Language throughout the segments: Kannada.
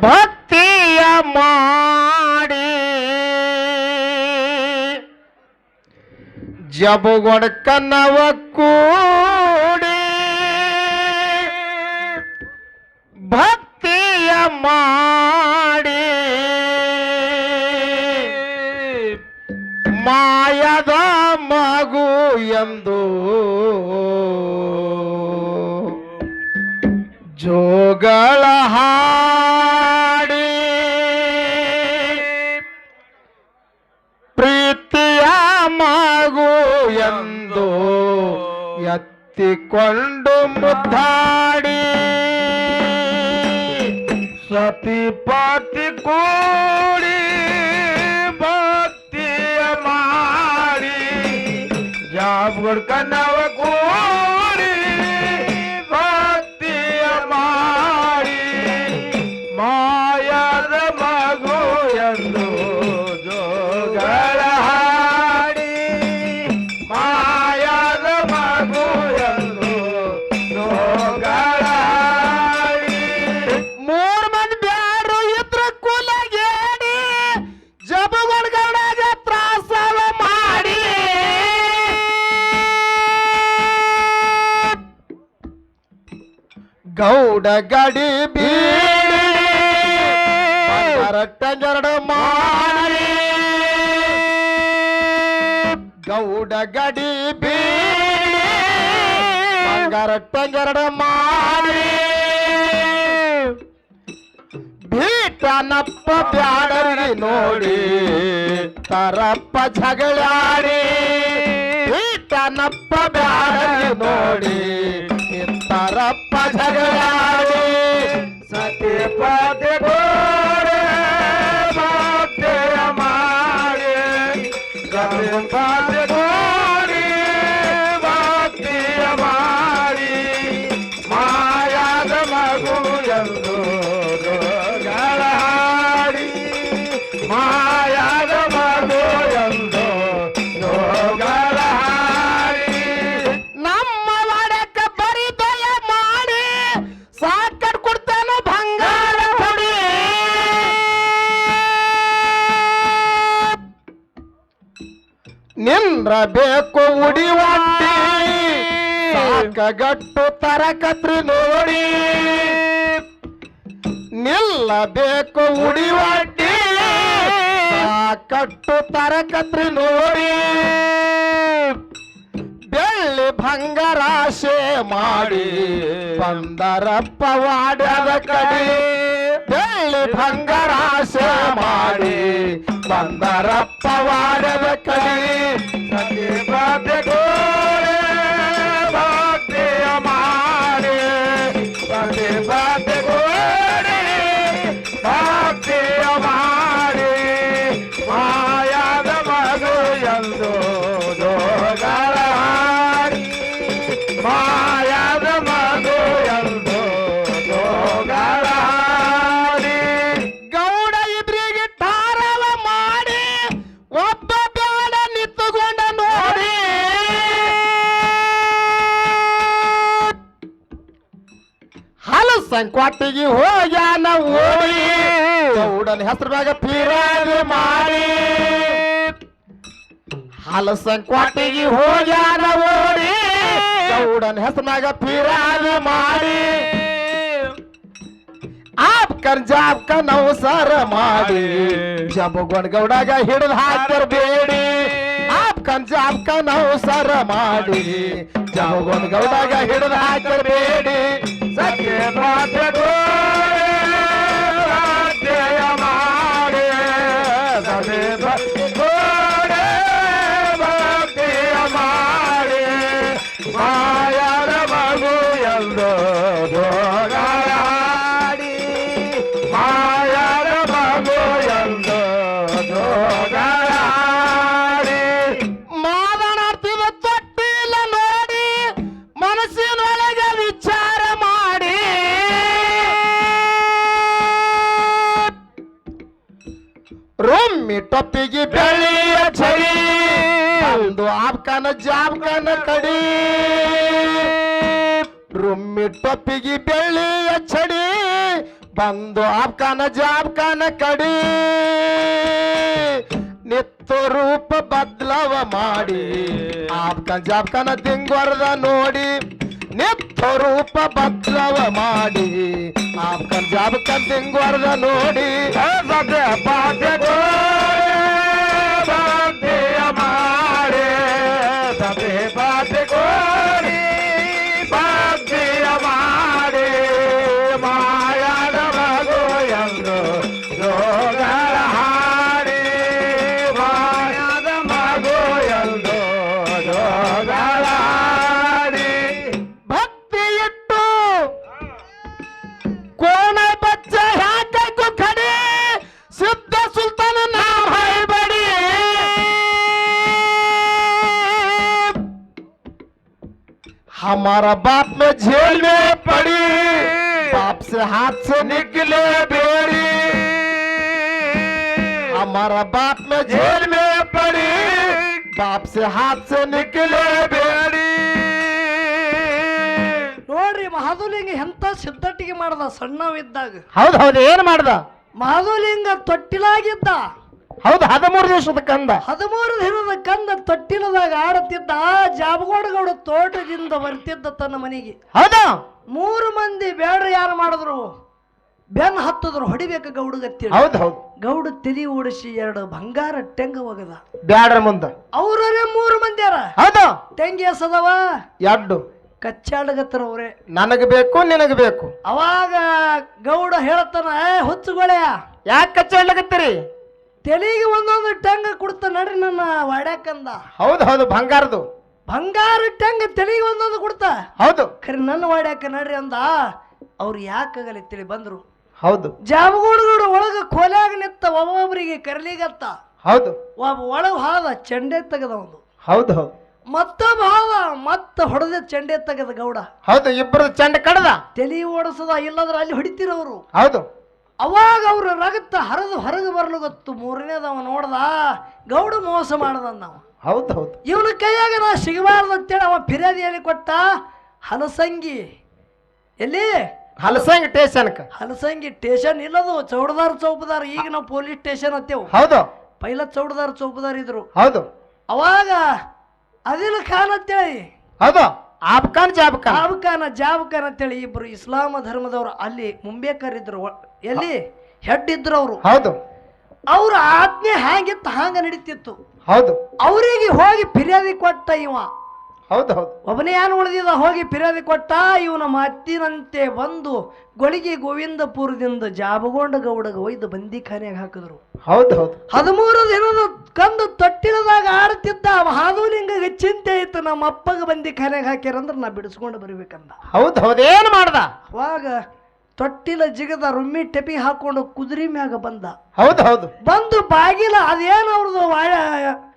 ಭಕ್ತಿಯ ಮಾಡಿ. ಕನ್ನವ ಕೂಡಿ. ಭಕ್ತಿಯ ಮಾಡಿ. ಮಾಯದ ಮಗು ಎಂದು ಜೋಗಳ ಎತ್ತಿಕೊಂಡು ಮುದ್ದಾಡಿ ಸತಿಪತಿ ಕೂಡಿ ಭಕ್ತಿಯ ಮಾಡಿ ಜಾಬ್ಗಳು ಗೌಡ ಗಡಿ ಬೀಡಿ ಟಂಜರಡು ಮಾಡಿ ಗೌಡ ಗಡಿ ಟಂಜರಡು ಮಾಡಿ ಭೀಟನಪ್ಪ ಬ್ಯಾಡರಿ ನೋಡಿ, ತರಪ್ಪ ಜಗಳಾಡಿ ಭೀಟನಪ್ಪ ಬ್ಯಾಡರಿ ನೋಡಿ ತರಪ್ಪ ಜಗಳಾಡಿ ಸತಿ ನಿಂದ್ರಬೇಕು ಒಟ್ಟಿ. ಸಾಕಗಟ್ಟು ತರಕತ್ರಿ ನೋಡಿ. ನಿಲ್ಲಬೇಕು ಒಟ್ಟಿ. ಕಟ್ಟು ತರಕತ್ರಿ ನೋಡಿ. ಬೆಳ್ಳಿ ಭಂಗರಾಶೆ ಮಾಡಿ ಬಂದರಪ್ಪ ವಾಡದ ಕಡೆ. ಬೆಳ್ಳಿ ಭಂಗರಾಶೆ ಮಾಡಿ ಬಂದರಪ್ಪ ವಾಡದ ಕಡೆ. ಸತಿ ಸಂಕ್ವಾಟಿಗೆ ಹೋಗ್ಯಾನ ಓಡಿ ಗೌಡನ ಹೆಸರಾಗ ಪಿರಾಗಿ ಮಾಡಿ. ಹಾಲ ಸಂಕ್ವಾಟಿಗೆ ಹೋಗ್ಯಾನ ಓಡಿ ಗೌಡನ ಹೆಸರಾಗ ಪಿರಾಗಿ ಮಾಡಿ. ಆಪ್ ಕರ್ಜಾಪ್ ಕ ಸರ ಮಾಡಿ. ಜಬಗೊಂಡ್ ಗೌಡಾಗ ಹಿಡಿದು ಹಾಕಿರ್ಬೇಡಿ. ಬೇಡಿ ಆಪ್ ಕರ್ಜಾಬ್ ಕ ನವಸರ ಮಾಡಿ. ಜಬಗೊಂಡ್ ಗೌಡಗ ಹಿಡಿದು ಹಾಕ್ತಾರ ಬೇಡಿ ಸತ್ಯ ಮಾತೆ ಗೋಡೆಯ ಮಾಡಿ ಸತ್ಯ ಗೋಡೆ ಭಕ್ತಿಯ ಮಾಡಿ ಮಾಯದ ಮಗು ರೊಮ್ಮಿ ಟೊಪ್ಪಿಗೆ ಚಳಿ ಒಂದು ಆಪ್ಕನ ಜಾಬ್ಕನ ಕಡಿ. ರುಮ್ಮಿ ಟೊಪ್ಪಿಗೆ ಬೆಳ್ಳಿಯ ಚಡಿ ಬಂದು ಆಪ್ಕಾನ ಜಾಬ್ಕಾನ ಕಡಿ. ನಿತ್ಯ ರೂಪ ಬದ್ಲವ ಮಾಡಿ. ಆಪ್ಕನ್ ಜಾಬ್ಕನ ತಿಂಗ್ವರ್ದ ನೋಡಿ. ನಿತ್ಯ ರೂಪ ಬದ್ಲವ ಮಾಡಿ. ಆಪ್ಕನ್ ಜಾಬ್ಕನ್ ತಿಂಗ್ವರ್ದ ನೋಡಿ. ಸದ್ಯ बाप में जेल में पड़ी बाप से हाथ से निकले बेड़ी हमारा बाप में जेल में पड़ी बाप से हाथ से निकले बेड़ी ನೋಡ್ರಿ ಮಹಾದುಲಿಂಗ ಎಂತ ಸಿದ್ಧಟಿಗೆ ಮಾಡ್ದ ಸಣ್ಣವಿದ್ದಾಗ ಹೌದು ಹೌದು ಏನ್ ಮಾಡ್ದ ಮಹಾದುಲಿಂಗ ತೊಟ್ಟಿಲಾಗಿದ್ದ ಹೌದು ಹದಿಮೂರು ದಿವಸದ ಕಂದ. ಹದಿಮೂರು ದಿನದ ಕಂದ ತೊಟ್ಟಿಲದಾಗ ಆಡುತ್ತಿದ್ದ ಜಾಬಗೋಡಗೌಡ ತೋಟದಿಂದ ಬರ್ತಿದ್ದ ತನ್ನ ಮನೆಗೆ. ಹೌದಾ. ಮೂರು ಮಂದಿ ಬೇಡ ಯಾರು ಮಾಡಿದ್ರು? ಬೆನ್ ಹತ್ತದ್ರು ಹೊಡಿಬೇಕು ಗೌಡಗತ್ತಿ ಹೌದು ಹೌದು. ಗೌಡ ತೆಲಿ ಓಡಿಸಿ ಎರಡು ಬಂಗಾರ ಟೆಂಗ ಹೋಗದ ಬ್ಯಾಡ್ರ ಮುಂದ. ಅವ್ರೇ ಮೂರು ಮಂದಿಯಾರ. ಹೌದು. ಟೆಂಗಿ ಎಸದವ? ಎರಡು ಕಚ್ಚಾಡಗತ್ತರ ಅವ್ರೆ. ನನಗೆ ಬೇಕು ನಿನಗೆ ಬೇಕು. ಅವಾಗ ಗೌಡ ಹೇಳ್ತಾನ ಏ ಹುಚ್ಚುಗೊಳೆಯ ಯಾಕೆ ಕಚ್ಚಾಡ್ಲಕತ್ತೀರಿ? ತೆಲಿಗೆ ಒಂದೊಂದು ಟಂಗ ಕೊಡ್ತ ನಡ್ರಿ ನನ್ನ ವಾಡ್ಯಾಕಂದ. ಹೌದು ಹೌದು ಬಂಗಾರದು. ಬಂಗಾರ ಟಂಗ ತೆಲಿಗೆ ಒಂದೊಂದು ಕೊಡ್ತ. ಹೌದು. ಖರೆ ನನ್ನ ವಾಡ್ಯಾಕ ನಡ್ರಿ ಅಂದ ಅವ್ರು ಯಾಕಾಗಲಿ ತಿಳಿ ಬಂದ್ರು. ಹೌದು. ಜಾಬಗೂಡುಗೌಡ ಒಳಗ ಕೋಲಾಗ ನಿತ್ತ ಒಬ್ಬೊಬ್ಬರಿಗೆ ಕರ್ಲಿಗತ್ತ. ಹೌದು. ಒಬ್ಬ ಒಳಗ ಹಾದ ಚಂಡೆ ತೆಗೆದ ಒಂದು. ಹೌದು ಹೌದು. ಮತ್ತೊಬ್ಬ ಹಾದ ಮತ್ತ ಹೊಡೆದ ಚಂಡೆ ತೆಗೆದ ಗೌಡ. ಹೌದು ಇಬ್ಬರು ಚಂಡ ಕಡದ. ತಲಿ ಓಡಿಸದ ಇಲ್ಲದ್ರ ಅಲ್ಲಿ ಹೊಡಿತೀರವ್ರು ಹೌದು. ಅವಾಗ ಅವ್ರ ರಗತ್ತ ಹರಿದು ಹೊರಗೆ ಬರಲು ಗೊತ್ತು. ಮೂರನೇದವ ನೋಡ್ದ ಗೌಡ ಮೋಸ ಮಾಡ್ದ ನಾವು ಹೌದು ಹೌದು. ಇವನ ಕೈಯಾಗ ನಾ ಸಿಗಬಾರ್ದು ಅಂತೇಳಿ ಅವ ಫಿರ್ಯಾದಿಯಲ್ಲಿ ಕೊಟ್ಟ? ಹಲಸಂಗಿ. ಎಲ್ಲಿ? ಹಲಸಂಗಿ ಸ್ಟೇಷನ್ ಹಲಸಂಗಿ ಸ್ಟೇಷನ್ ಇಲ್ಲದು ಚೌಡದಾರ್ ಚೌಪದಾರ್. ಈಗ ನಾವು ಪೊಲೀಸ್ ಸ್ಟೇಷನ್ ಹತ್ತೇವು. ಹೌದು. ಪೈಲ ಚೌಡದಾರ್ ಚೌಪದಾರ್ ಇದ್ರು. ಹೌದು. ಅವಾಗ ಅದಿಲ್ ಖಾನ್ ಅಂತೇಳಿ ಹೌದು. ಆಬ್ಕಾನ್ ಜಾಬ್ಕಾನ್. ಜಾಬ್ ಜಾಬ್ಕಾನ್ ಅಂತೇಳಿ ಇಬ್ರು ಇಸ್ಲಾಮ ಧರ್ಮದವರು ಅಲ್ಲಿ ಮುಂಬೇಕರ್ ಇದ್ರು. ಎಲ್ಲಿ? ಹೆಡ್ ಇದ್ರು ಅವರು. ಹೌದು. ಅವ್ರ ಆಜ್ಞೆ ಹ್ಯಾಂಗಿತ್ತು ಹಾಂಗ ನಡೀತಿತ್ತು? ಹೌದು. ಅವರಿಗೆ ಹೋಗಿ ಫಿರ್ಯಾದಿ ಕೊಟ್ಟ ಇವ. ಹೌದು ಹೌದು. ಒಬ್ಬನೇ ಏನು ಉಳಿದಿದ ಹೋಗಿ ಫಿರ್ಯಾದಿ ಕೊಟ್ಟ ಇವನ ಮತ್ತಿನಂತೆ ಬಂದು ಗೊಳಿಗೆ ಗೋವಿಂದಪುರದಿಂದ ಜಾಬಗೊಂಡ ಗೌಡಗ ಒಯ್ದು ಬಂದಿಖಾನೆಗೆ ಹಾಕಿದ್ರು. ಹೌದು ಹೌದು. ಹದಿಮೂರು ದಿನದ ಕಂದು ತೊಟ್ಟಿಲದಾಗ ಆಡ್ತಿದ್ದ ಮಹಾದೂಲಿಂಗಗೆ ಚಿಂತೆ ಇತ್ತು ನಮ್ಮ ಅಪ್ಪಗ ಬಂದಿಖಾನೆಗೆ ಹಾಕ್ಯಾರಂದ್ರೆ ನಾ ಬಿಡಿಸ್ಕೊಂಡು ಬರ್ಬೇಕಂದ. ಹೌದು ಹೌದು. ಏನ್ ಮಾಡ್ದ? ಅವಾಗ ತೊಟ್ಟಿಲ ಜಿಗದ ರುಮ್ಮಿ ಟೆಪಿ ಹಾಕೊಂಡು ಕುದುರೆ ಮ್ಯಾಗ ಬಂದ. ಹೌದು ಹೌದು. ಬಂದು ಬಾಗಿಲ ಅದೇನು ಅವ್ರದ್ದು ವಾಯ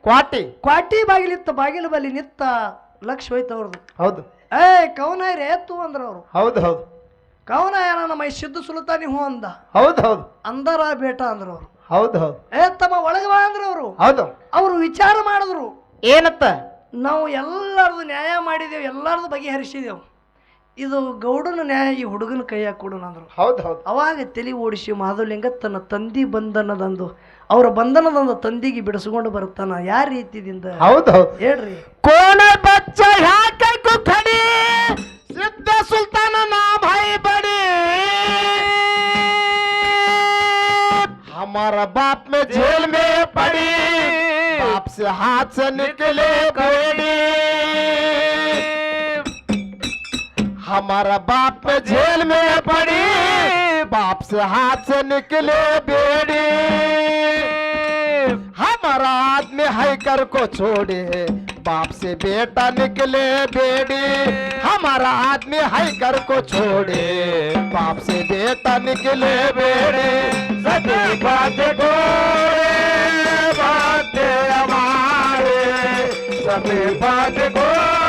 ಕ್ವಾಟಿ. ಕ್ವಾಟಿ ಬಾಗಿಲಿತ್ತ ಬಾಗಿಲು ಬಲಿ ನಿತ್ತ ಲಕ್ಷ ಹೋಯ್ತು ಅವ್ರದ್ದು ಹೌದು. ಏ ರೇ ಎತ್ತು ಅಂದ್ರ ಅವರು. ಹೌದು ಹೌದು. ಕವನಾಯ ನಮ್ಮ ಈ ಸಿದ್ದು ಸುಲ್ತಾನಿ ಹೂ ಅಂದ. ಹೌದು ಹೌದು. ಅಂದರ ಬೇಟ ಅಂದ್ರ ಅವರು. ಹೌದು ಹೌದು. ಏ ತಮ್ಮ ಒಳಗೆ ಬಾ ಅಂದ್ರ ಅವರು. ಹೌದು. ಅವರು ವಿಚಾರ ಮಾಡಿದ್ರು. ಏನತ್ತ? ನಾವು ಎಲ್ಲರದು ನ್ಯಾಯ ಮಾಡಿದೆವು ಎಲ್ಲರದು ಬಗೆಹರಿಸಿದೆವು. ಇದು ಗೌಡನ ನ್ಯಾಯ ಈ ಹುಡುಗನ ಕೈಯಾಗ ಕೊಡೋಣ ಅಂದ್ರು. ಹೌದು ಹೌದು. ಅವಾಗ ತಲೆ ಓಡಿಸಿ ಮಾಧುಲಿಂಗ ತನ್ನ ತಂದಿ ಬಂಧನದಂದು ಅವರ ಬಂಧನದೊಂದು ತಂದಿಗೆ ಬಿಡಿಸಿಕೊಂಡು ಬರುತ್ತಾನ ಯಾವ ರೀತಿಯಿಂದ ಹೌದು ಹೇಳ್ರಿ ಕೋಣ ಬಚ್ಚ ಯಾಕೆ ಕುಕ್ಕಡಿ ಸಿದ್ಧ ಸುಲ್ತಾನ ನಾ ಭಾಯಿ ಬಡಿ हमारा बाप में जेल में पड़ी बाप से हाथ से निकले कोड़ी हमारा बाप में जेल में पड़ी बाप से हाथ से निकले बेड़ी हमारा आदमी हैकर को छोड़े। बाप से बेटा निकले बेड़ी हमारा आदमी हैकर को छोड़े। बाप से बेटा निकले बेड़े सभी बात को बात हमारे। सभी बात गोरे।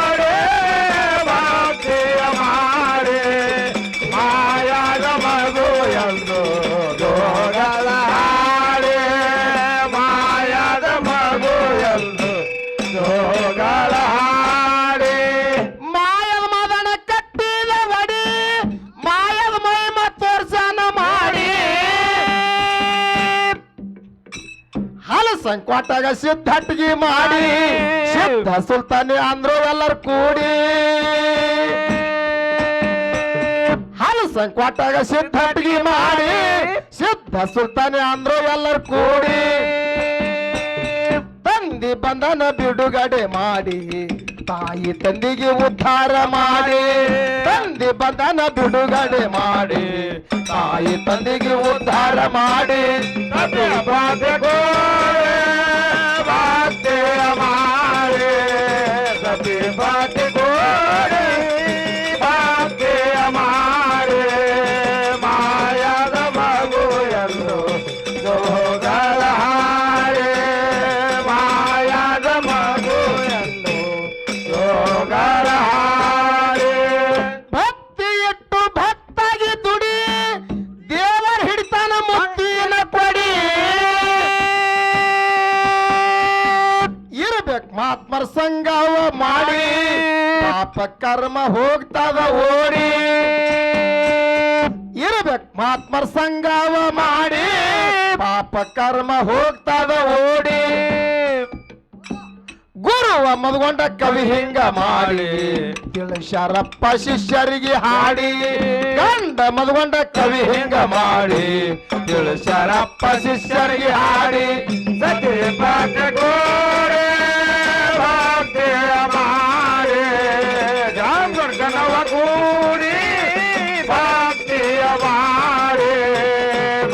ಸಂಕೋಟಾಗ ಸಿದ್ಧಟ್ಟಿಗೆ ಮಾಡಿ ಸಿದ್ಧ ಸುಲ್ತಾನಿ ಅಂದ್ರು ಎಲ್ಲರೂ ಕೂಡಿ. ಹಾಲು ಸಂಕೋಟಾಗ ಸಿದ್ಧಟ್ಟಿಗೆ ಮಾಡಿ ಸಿದ್ಧ ಸುಲ್ತಾನಿ ಅಂದ್ರು ಎಲ್ಲರೂ ಕೂಡಿ. ತಂದಿ ಬಂಧನ ಬಿಡುಗಡೆ ಮಾಡಿ. ತಾಯಿ ತಂದಿಗೆ ಉದ್ಧಾರ ಮಾಡಿ ತಂದೆ ಬಂಧನ ಬಿಡುಗಡೆ ಮಾಡಿ ತಾಯಿ ತಂದಿಗೆ ಉದ್ಧಾರ ಮಾಡಿ ಸತ್ಯ ಕರ್ಮ ಹೋಗ್ತದ ಓಡಿ. ಇರಬೇಕು ಮಹಾತ್ಮರ ಸಂಗವ ಮಾಡಿ. ಪಾಪ ಕರ್ಮ ಹೋಗ್ತದ ಓಡಿ. ಗುರುವ ಮದ್ಗೊಂಡ ಕವಿ ಹಿಂಗ ಮಾಡಿ. ಶರಪ್ಪ ಶಿಷ್ಯರಿಗೆ ಹಾಡಿ. ಗಂಡ ಮದ್ಗೊಂಡ ಕವಿ ಹಿಂಗ ಮಾಡಿ. ಶರಪ್ಪ ಶಿಷ್ಯರಿಗೆ ಹಾಡಿ. ಸತಿ ಜಾಂಬರ್ಗನವ ಕೂಡಿ ಭಕ್ತಿಯ ಮಾಡಿ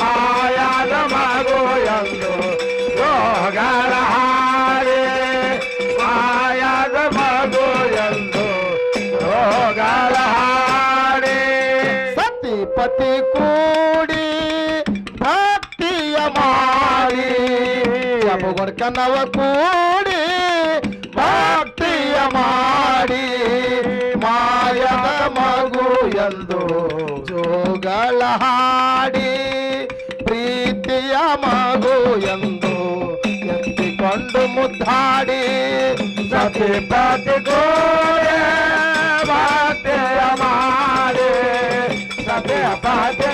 ಮಾಯಾದ ಮಗು ಎಂದು ಯೋಗರ ಹಾಡಿ ಮಾಯಾದ ಮಗು ಎಂದು ಯೋಗರ ಹಾಡಿ ಸತಿಪತಿ ಕೂಡಿ ಮಗು ಎಂದು ಜೋಗಳ ಹಾಡಿ ಪ್ರೀತಿಯ ಮಗು ಎಂದು ಎತ್ತಿಕೊಂಡು ಮುದ್ದಾಡಿ ಸತಿ ಪತಿ ಗೋರೆ ಬಾತೆಯ ಮಾಡಿ ಸತಿ ಪತಿ